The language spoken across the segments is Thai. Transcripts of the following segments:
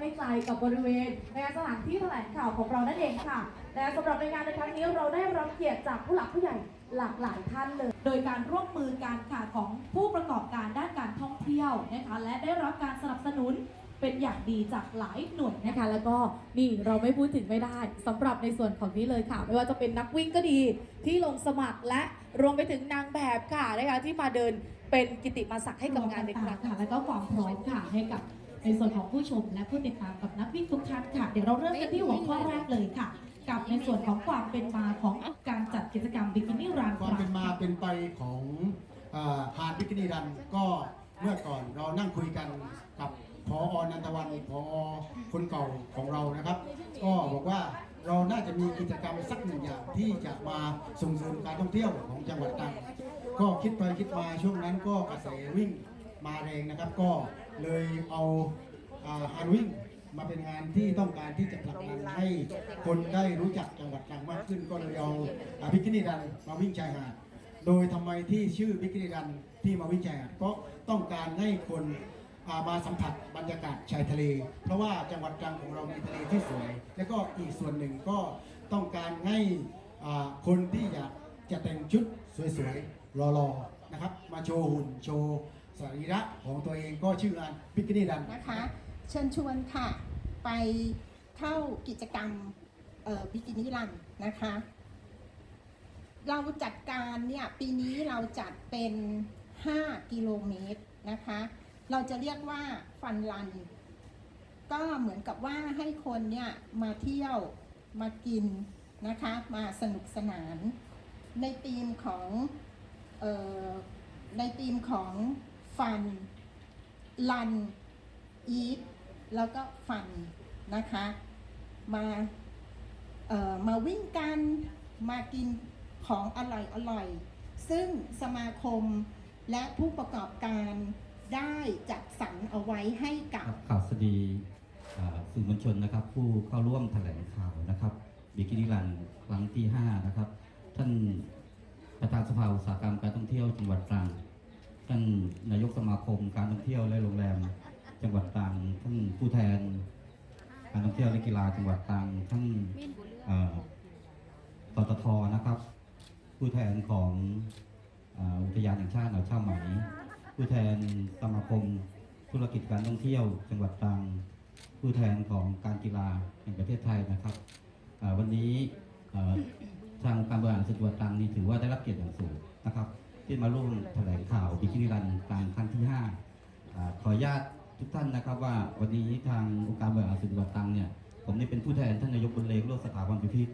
ไม่ไกลกับบริเวณในสถานที่แถลงข่าวของเรานั่นเองค่ะ และสำหรับในงานในครั้งนี้เราได้รับเกียรติจากผู้หลักผู้ใหญ่หลากหลายท่านเลย โดยการร่วมมือกันค่ะของผู้ประกอบการด้านการท่องเที่ยวนะคะและได้รับการสนับสนุนเป็นอย่างดีจากหลายหน่วยนะคะ แล้วก็นี่เราไม่พูดถึงไม่ได้สำหรับในส่วนของนี้เลยค่ะ ไม่ว่าจะเป็นนักวิ่งก็ดีที่ลงสมัครและรวมไปถึงนางแบบค่ะนะคะที่มาเดินเป็นกิติมาศักดิ์ให้กับงานในครั้งค่ะและก็ความพร้อมค่ะให้กับ ในส่วนของผู้ชมและผู้ติดตามกับนักวิ่งทุกท่านค่ะ เดี๋ยวเราเริ่มกันที่หัวข้อแรกเลยค่ะ กับในส่วนของความเป็นมาของการจัดกิจกรรมบิกินี่รันความเป็นมาเป็นไปของอาหาดบิกินี่รันก็เมื่อก่อนเรานั่งคุยกันกับพออนันทวันพอคนเก่าของเรานะครับ ก็บอกว่าเราน่าจะมีกิจกรรมสักหนึ่งอย่างที่จะมาส่งเสริมการท่องเที่ยวของจังหวัดตรังก็คิดไปคิดมาช่วงนั้นก็กระแสวิ่งมาแรงนะครับ ก็ เลยเอาฮานวิ่งมาเป็นงานที่ต้องการที่จะผลักดันให้คนได้รู้จักจังหวัดตรังมากขึ้นก็เลยเอาบิกินี่รันมาวิ่งชายหาดโดยทำไมที่ชื่อบิกินี่รันที่มาวิ่งชายหาดก็ต้องการให้คนมาสัมผัสบรรยากาศชายทะเล เพราะว่าจังหวัดตรังของเรามีทะเลที่สวย และก็อีกส่วนหนึ่งก็ต้องการให้คนที่อยากจะแต่งชุดสวยๆรอๆนะครับ มาโชว์หุ่นโชว์ สรีระของตัวเองก็ชื่องานบิกินี่รันนะคะ เชิญชวนค่ะ ไปเข้ากิจกรรมบิกินี่รันนะคะ เราจัดการเนี่ยปีนี้เราจัดเป็น 5 กิโลเมตรนะคะ เราจะเรียกว่าฟันรัน ก็เหมือนกับว่าให้คนเนี่ยมาเที่ยวมากินนะคะ มาสนุกสนานในธีมของออในธีมของ ฟันรันอีทแล้วก็ฟันนะคะ มาเอ่อมาวิ่งกันมากินของอร่อยอร่อย ซึ่งสมาคมและผู้ประกอบการได้จัดสรรเอาไว้ให้กับข่าวสดีสื่อมวลชนนะครับ ผู้เข้าร่วมแถลงข่าวนะครับบิกินิรันครั้งที่ 5 นะครับ ท่านประธานสภาอุตสาหกรรมการท่องเที่ยวจังหวัดตรัง ท่านนายกสมาคมการท่องเที่ยวและโรงแรม จังหวัดตรังท่านผู้แทน การท่องเที่ยวและกีฬาจังหวัดตรังท่านเอ่อปตทนะครับ ผู้แทนของอุทยานแห่งชาติหนาวเช่าไหมผู้แทนสมาคมธุรกิจการท่องเที่ยว จังหวัดตรังผู้แทนของการกีฬาแห่งประเทศไทยนะครับวันนี้ทางการบริหารส่วนจังหวัดตังนี่ถือว่าได้รับเกียรติอย่างสูงนะครับ ที่มาร่วมแถลงข่าวบิกินี่รันกลางครั้งที่5อ่าขออนุญาตทุกท่านนะครับว่าวันนี้ทางองค์การบริหารส่วนจังหวัดตรังเนี่ยผมนี่เป็นผู้แทนท่านนายกบุญเลงโลกสถาบันพิพิธ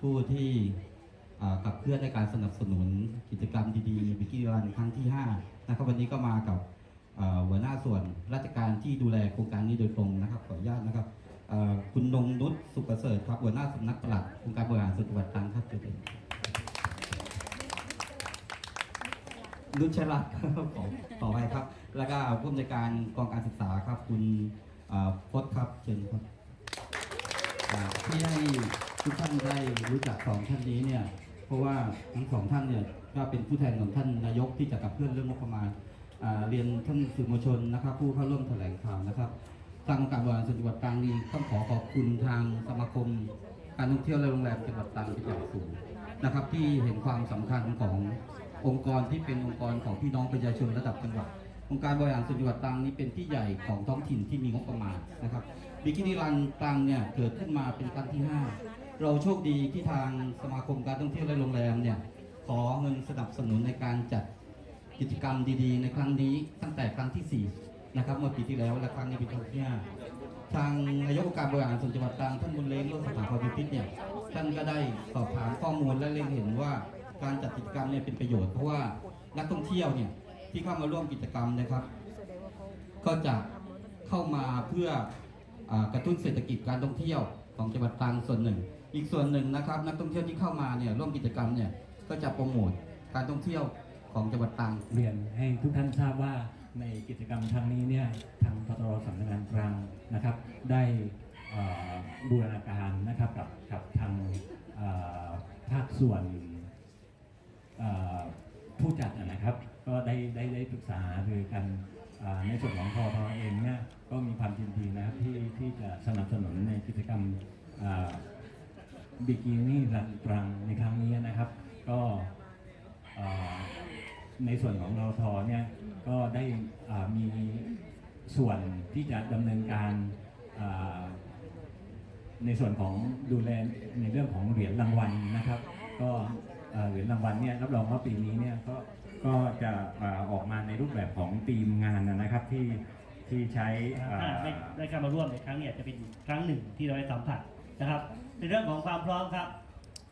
ผู้ที่ขับเคลื่อนในการสนับสนุนกิจกรรมดีๆบิกิรันครั้งที่5นะครับวันนี้ก็มากับหัวหน้าส่วนราชการที่ดูแลโครงการนี้โดยตรงนะครับขออนุญาตนะครับคุณนงนุชสุขประเสริฐครับหัวหน้าสำนักปลัดองค์การบริหารส่วนจังหวัดตรังครับเชิญ นุชรัตน์ครับขอขอไปครับ แล้วก็ผู้อำนวยการกองการศึกษาครับ คุณพจน์ครับเชิญครับที่ให้ทุกท่านได้รู้จักสองท่านนี้เนี่ย เพราะว่าทั้งสองท่านเนี่ยก็เป็นผู้แทนของท่านนายกที่จะกับเคลื่อนเรื่องงบประมาณเรียนท่านสื่อมวลชนนะครับ ผู้เข้าร่วมแถลงข่าวนะครับทางองค์การบริหารส่วนจังหวัดตรังนี้ต้องขอขอบคุณทางสมาคม การท่องเที่ยวและโรงแรมจังหวัดตรังเป็นอย่างสูงนะครับ ที่เห็นความสำคัญของ องค์กรที่เป็นองค์กรของพี่น้องประชาชนระดับจังหวัดองค์การบริหารส่วนจังหวัดตรังนี้เป็นที่ใหญ่ของท้องถิ่นที่มีงบประมาณนะครับบิกินีรันตรังเนี่ยเกิดขึ้นมาเป็นครั้งที่ 5 เราโชคดีที่ทางสมาคมการท่องเที่ยวและโรงแรมเนี่ยขอเงินสนับสนุนในการจัดกิจกรรมดีๆ ในครั้งนี้ตั้งแต่ครั้งที่ 4 นะครับเมื่อปีที่แล้วและครั้งนี้เป็นครั้งที่5ทางนายกองค์การบริหารส่วนจังหวัดตรังท่านบุญเล้งโลกสถาพรพิพิธเนี่ยท่านก็ได้สอบถามข้อมูลและเล็งเห็นว่า การจัดกิจกรรมเนี่ยเป็นประโยชน์เพราะว่านักท่องเที่ยวเนี่ยที่เข้ามาร่วมกิจกรรมนะครับ ก็จะเข้ามาเพื่ออกระตุ้นเศรษฐกิจการท่องเที่ยวของจังหวัดตรังส่วนหนึ่ง อีกส่วนหนึ่งนะครับ นักท่องเที่ยวที่เข้ามาเนี่ยร่วมกิจกรรมเนี่ยก็จะโปรโมทการท่องเที่ยวของจังหวัดตรัง เรียนให้ทุกท่านทราบว่าในกิจกรรมครั้งนี้เนี่ยทางพตรสำนักงานกลางนะครับ ได้บูรณาการนะครับกับกับทางภาคส่วน ผู้จัดนะครับ ก็ได้ได้ได้ปรึกษาหารือกันในส่วนของทอทอเองเนี่ยก็มีความยินดีนะครับที่ที่จะสนับสนุนในกิจกรรมบิกินี่รันตรังในครั้งนี้นะครับ ก็ในส่วนของเราทอเนี่ยก็ได้มีส่วนที่จะดำเนินการในส่วนของดูแลในเรื่องของเหรียญรางวัลนะครับ ก็ เหรียญรางวัลเนี่ยรับรองว่าปีนี้เนี่ยก็ก็จะออกมาในรูปแบบของทีมงานนะครับที่ที่ใช้ได้เข้ามาร่วมในครั้งเนี้จะเป็นครั้งหนึ่งที่เราได้สัมผัสนะครับ ในเรื่องของความพร้อมครับ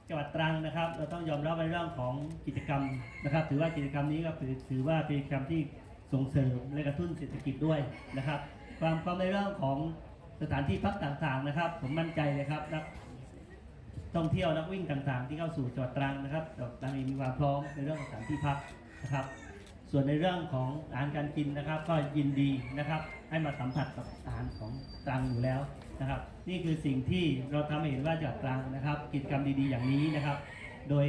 จังหวัดตรังนะครับ เราต้องยอมรับในเรื่องของกิจกรรมนะครับ ถือว่ากิจกรรมนี้ก็ถือถือว่าเป็นกิจกรรมที่ส่งเสริมและกระตุ้นเศรษฐกิจด้วยนะครับ ความพร้อมในเรื่องของสถานที่พักต่างๆนะครับ ผมมั่นใจเลยครับนัก ท่องเที่ยวนักวิ่งต่างๆ ที่เข้าสู่จังหวัดตรังนะครับจังหวัดตรังเองมีความพร้อมในเรื่องของสถานที่พักนะครับ ส่วนในเรื่องของอาหารการกินนะครับ ก็ยินดีนะครับ ให้มาสัมผัสกับอาหารของตรังอยู่แล้วนะครับ นี่คือสิ่งที่เราทำให้เห็นว่าจากตรังนะครับ กิจกรรมดีๆอย่างนี้นะครับ โดย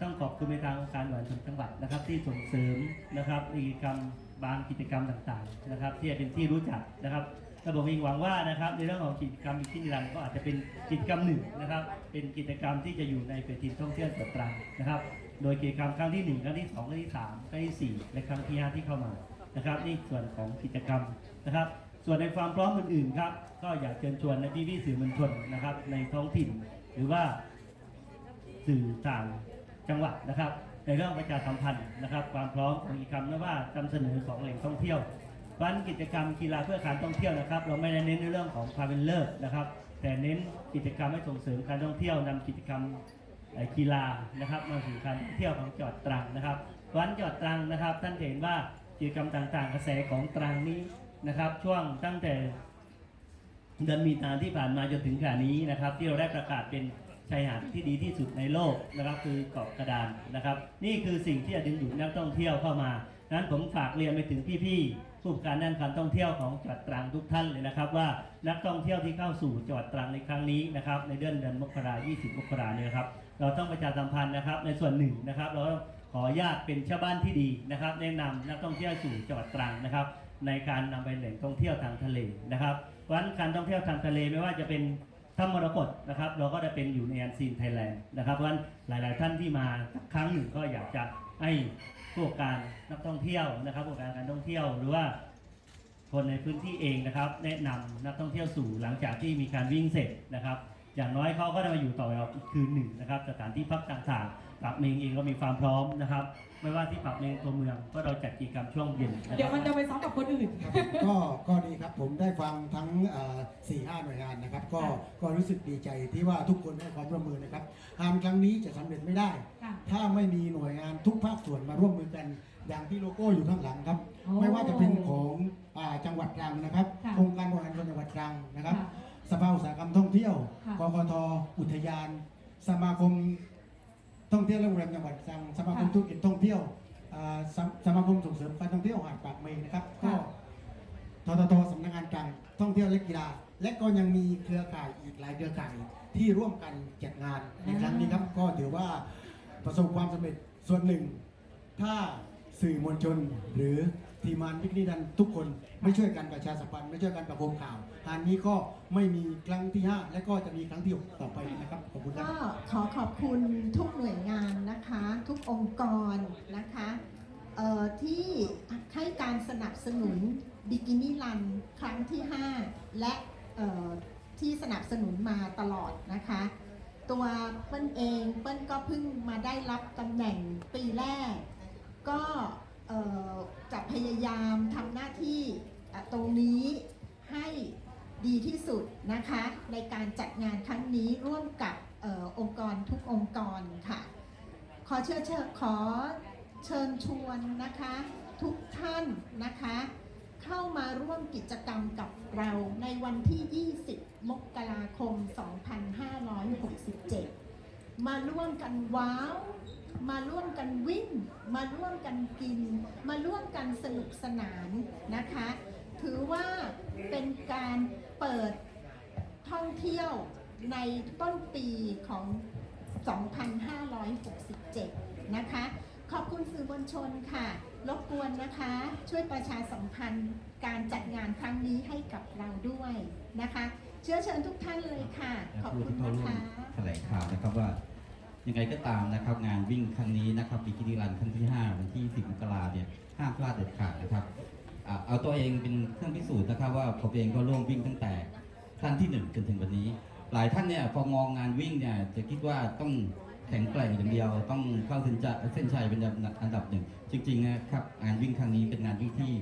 ต้องขอบคุณไปทางองค์การบริหารส่วนจังหวัดนะครับ ที่ส่งเสริมนะครับกิจกรรมบางกิจกรรมต่างๆนะครับ ที่จะเป็นที่รู้จักนะครับ และผมเองหวังว่านะครับในเรื่องของกิจกรรมอีกที่นิรันดร์ก็อาจจะเป็นกิจกรรมหนึ่งนะครับ เป็นกิจกรรมที่จะอยู่ในเป็นทีมท่องเที่ยวจังหวัดตรังนะครับ โดยกิจกรรมครั้งที่ 1 ครั้งที่ 2 ครั้งที่ 3 ครั้งที่ 4 และครั้งที่ 5 ที่เข้ามานะครับนี่ส่วนของกิจกรรมนะครับ ส่วนในความพร้อมอื่นๆครับก็อยากเชิญชวนในพี่พี่ๆสื่อมวลชนนะครับ ในท้องถิ่น หรือว่าสื่อต่างจังหวัดนะครับ ในเรื่องประชาสัมพันธ์นะครับ ความพร้อมของอีกคำนะว่านำเสนอของแหล่งท่องเที่ยว วันกิจกรรมกีฬาเพื่อการท่องเที่ยวนะครับ เราไม่ได้เน้นในเรื่องของความเป็นเลิศนะครับ แต่เน้นกิจกรรมให้ส่งเสริมการท่องเที่ยวนำกิจกรรมกีฬานะครับมาสู่การเที่ยวของจังหวัดตรังนะครับ วันจังหวัดตรังนะครับ ท่านเห็นว่ากิจกรรมต่างๆ กระแสของตรังนี้นะครับ ช่วงตั้งแต่เดือนมีนาที่ผ่านมาจนถึงขณะนี้นะครับ ที่เราได้ประกาศเป็นชายหาดที่ดีที่สุดในโลกนะครับ คือเกาะกระดานนะครับ นี่คือสิ่งที่จะดึงดูดนักท่องเที่ยวเข้ามานั้นผมฝากเรียนไปถึงพี่ๆ ผู้การด้านการท่องเที่ยวของจังหวัดตรังทุกท่านเลยนะครับ ว่านักท่องเที่ยวที่เข้าสู่จังหวัดตรังในครั้งนี้นะครับในเดือนเดือนมกรา20มกราเนี่ยครับเราต้องประชาสัมพันธ์นะครับในส่วนหนึ่งนะครับ เราขออนุญาตเป็นชาวบ้านที่ดีนะครับ แนะนำนักท่องเที่ยวสู่จังหวัดตรังนะครับ ในการนำไปแหล่งท่องเที่ยวทางทะเลนะครับเพราะฉะนั้นการท่องเที่ยวทางทะเลไม่ว่าจะเป็นถ้ำมรกตนะครับเราก็ได้เป็นอยู่ในแอนซีนไทยแลนด์นะครับเพราะฉะนั้นหลาย ๆ ท่านที่มาสักครั้งหนึ่งก็อยากจะให้ ผู้ประกอบการนักท่องเที่ยวนะครับผู้ประกอบการการท่องเที่ยวหรือว่าคนในพื้นที่เองนะครับ แนะนำนักท่องเที่ยวสู่หลังจากที่มีการวิ่งเสร็จนะครับ อย่างน้อยเขาก็ได้มาอยู่ต่อเราอีกคืนหนึ่งนะครับสถานที่พักต่างๆปักเมงเองก็มีความพร้อมนะครับ ไม่ว่าที่ปักเมงตัวเมืองก็เราจัดกิจกรรมช่วงเย็นนะครับ เดี๋ยวมันจะไปซ้อมกับคนอื่น ก็ก็ดีครับผมได้ฟังทั้งสี่ห้าหน่วยงานนะครับ ก็ก็รู้สึกดีใจที่ว่าทุกคนให้ความร่วมมือนะครับงานครั้งนี้จะสำเร็จไม่ได้ ค่ะ ถ้าไม่มีหน่วยงานทุกภาคส่วนมาร่วมมือกัน อย่างที่โลโก้อยู่ข้างหลังครับ โอ้ไม่ว่าจะเป็นของอาจังหวัดตรังนะครับค่ะโครงการบริหารส่วนจังหวัดตรังนะครับ ค่ะ สภาอุตสาหกรรมท่องเที่ยวค่ะกกทอุทยาน สมาคมท่องเที่ยวและโรงแรมจังหวัดตรังสมาคมธุรกิจท่องเที่ยวอ่าสมสมาคมส่งเสริมการท่องเที่ยวหาดปากเมงนะครับก็ทททสำนักงานการท่องเที่ยวและกีฬา และก็ยังมีเครือข่ายอีกหลายเครือข่ายที่ร่วมกันจัดงานในครั้งนี้ครับก็ถือว่าประสบความสำเร็จส่วนหนึ่ง ถ้า สื่อมวลชน หรือทีมานพิกนิดันทุกคนไม่ช่วยกันประชาสัมพันธ์ไม่ช่วยกันประโคมข่าวงานนี้ก็ไม่มีครั้งที่ 5 และก็จะมีครั้งที่ 6 ต่อไปนะครับขอบคุณครับก็ขอขอบคุณทุกหน่วยงานนะคะ ทุกองค์กรนะคะที่ให้การสนับสนุนบิกินี่รันครั้งที่ 5 และที่สนับสนุนมาตลอดนะคะ ตัวเปิ้ลเองเปิ้ลก็เพิ่งมาได้รับตำแหน่งปีแรก ก็จะพยายามทำหน้าที่ตรงนี้ให้ดีที่สุดนะคะ ในการจัดงานครั้งนี้ร่วมกับออองค์กรทุกองค์กรค่ะ ขอเชิญขอเชิญชวนนะคะ ทุกท่านนะคะ เข้ามาร่วมกิจกรรมกับเราในวันที่ 20 มกราคม 2567 มาร่วมกันว้าว มาร่วมกันวิ่ง มาร่วมกันกิน มาร่วมกันสนุกสนานนะคะ ถือว่าเป็นการเปิดท่องเที่ยวในต้นปีของ 2567 นะคะ ขอบคุณสื่อมวลชนค่ะ รบกวนนะคะ ช่วยประชาสัมพันธ์การจัดงานครั้งนี้ให้กับเราด้วยนะคะ เชื้อเชิญทุกท่านเลยค่ะ ขอบคุณที่เข้านะร่วมคะแถลงข่าวนะครับว่า ยังไงก็ตามนะครับ งานวิ่งครั้งนี้นะครับบิกินี่รันครั้งที่ 5 วันที่ 10มกราเนี่ยห้ามพลาดเด็ดขาดนะครับเอาตัวเองเป็นเครื่องพิสูจน์นะครับว่าผมเองก็ร่วมวิ่งตั้งแต่ครั้งที่1จนถึงวันนี้ หลายท่านเนี่ยพอมองงานวิ่งเนี่ยจะคิดว่าต้องแข็งแกร่งอย่างเดียวต้องเข้าเส้นจะเส้นชัยเป็นอันดับหนึ่ง จริงๆนะครับงานวิ่งครั้งนี้เป็นงานวิ่งที่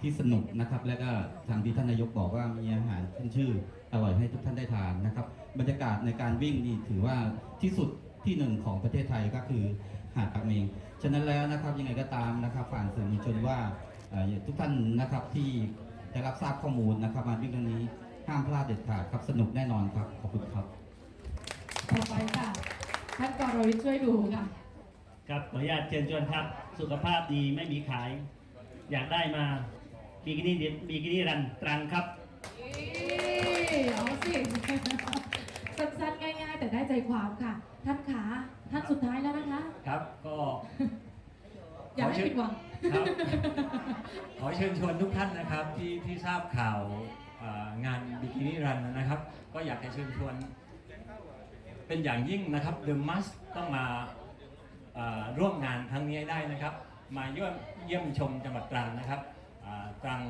ที่สนุกนะครับ และก็ทางที่ท่านนายกบอกว่ามีอาหารขึ้นชื่ออร่อยให้ทุกท่านได้ทานนะครับ บรรยากาศในการวิ่งนี่ถือว่าที่สุด ที่หนึ่งของประเทศไทยก็คือหาดปากเมง ฉะนั้นแล้วนะครับยังไงก็ตามนะครับผ่านสื่อมวลชนว่าเอ่อทุกท่านนะครับที่ได้รับทราบข้อมูลนะครับมาวิ่งครั้งนี้ห้ามพลาดเด็ดขาดครับสนุกแน่นอนครับขอบคุณครับต่อไปค่ะท่านกรวิทย์ช่วยดูค่ะครับขออนุญาตเชิญชวนครับ สุขภาพดีไม่มีขาย อยากได้มาบิกินี่บิกินี่รันตรังครับนี่เอาสิสั้นๆง่าย ๆ แต่ได้ใจความค่ะ ท่านขาท่านสุดท้ายแล้วนะคะ ครับก็อย่าให้ผิดหวังครับขอเชิญชวนทุกท่านนะครับที่ที่ทราบข่าวเอ่องานบิกินี่รันนะครับ ก็อยากจะเชิญชวน เป็นอย่างยิ่งนะครับ The Must ต้องมาเอ่อร่วมงานครั้งนี้ให้ได้นะครับ มาเยี่ยมเยี่ยมชมจังหวัดตรังนะครับอ่าตรัง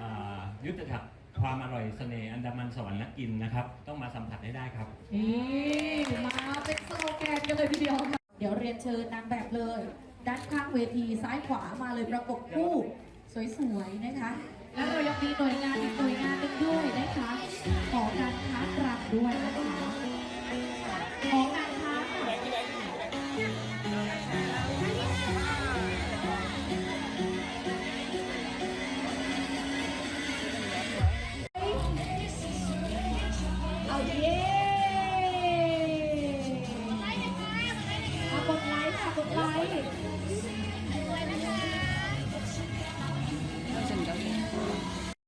อ่ายุทธจักร ความอร่อยเสน่ห์อันดามันสวรรค์นักกินนะครับ ต้องมาสัมผัสให้ได้ครับ นี่มาเป็นสโลแกนกันเลยทีเดียวค่ะ เดี๋ยวเรียนเชิญนางแบบเลย ด้านข้างเวทีซ้ายขวามาเลยประกบคู่ สวยๆนะคะ แล้วเรายังมีหน่วยงานอีกหน่วยงานหนึ่งด้วยนะคะ ของการค้ากลางด้วยนะคะของ